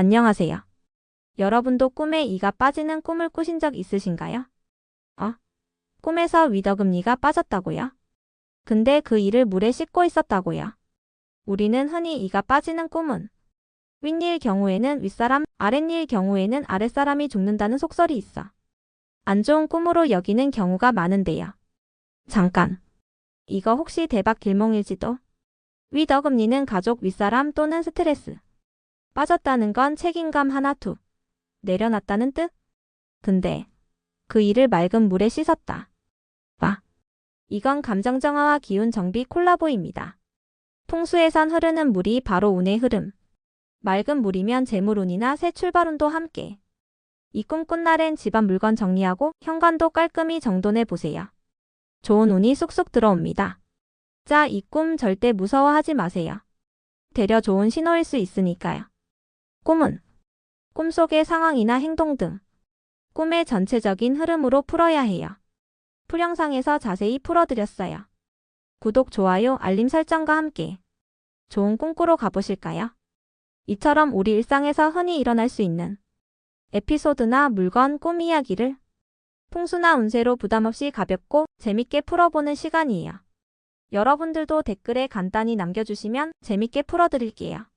안녕하세요. 여러분도 꿈에 이가 빠지는 꿈을 꾸신 적 있으신가요? 어? 꿈에서 위더금리가 빠졌다고요? 근데 그 이를 물에 씻고 있었다고요? 우리는 흔히 이가 빠지는 꿈은 윗일 경우에는 윗사람, 아랫일 경우에는 아랫사람이 죽는다는 속설이 있어. 안 좋은 꿈으로 여기는 경우가 많은데요. 잠깐. 이거 혹시 대박 길몽일지도? 위더금리는 가족 윗사람 또는 스트레스. 빠졌다는 건 책임감 하나 툭. 내려놨다는 뜻? 근데 그 일을 맑은 물에 씻었다. 와. 이건 감정 정화와 기운 정비 콜라보입니다. 풍수에선 흐르는 물이 바로 운의 흐름. 맑은 물이면 재물운이나 새 출발운도 함께. 이 꿈꾼 날엔 집안 물건 정리하고 현관도 깔끔히 정돈해 보세요. 좋은 운이 쑥쑥 들어옵니다. 자, 이 꿈 절대 무서워하지 마세요. 되려 좋은 신호일 수 있으니까요. 꿈은 꿈속의 상황이나 행동 등 꿈의 전체적인 흐름으로 풀어야 해요. 풀영상에서 자세히 풀어드렸어요. 구독, 좋아요, 알림 설정과 함께 좋은 꿈 꾸러 가보실까요? 이처럼 우리 일상에서 흔히 일어날 수 있는 에피소드나 물건, 꿈 이야기를 풍수나 운세로 부담없이 가볍고 재밌게 풀어보는 시간이에요. 여러분들도 댓글에 간단히 남겨주시면 재밌게 풀어드릴게요.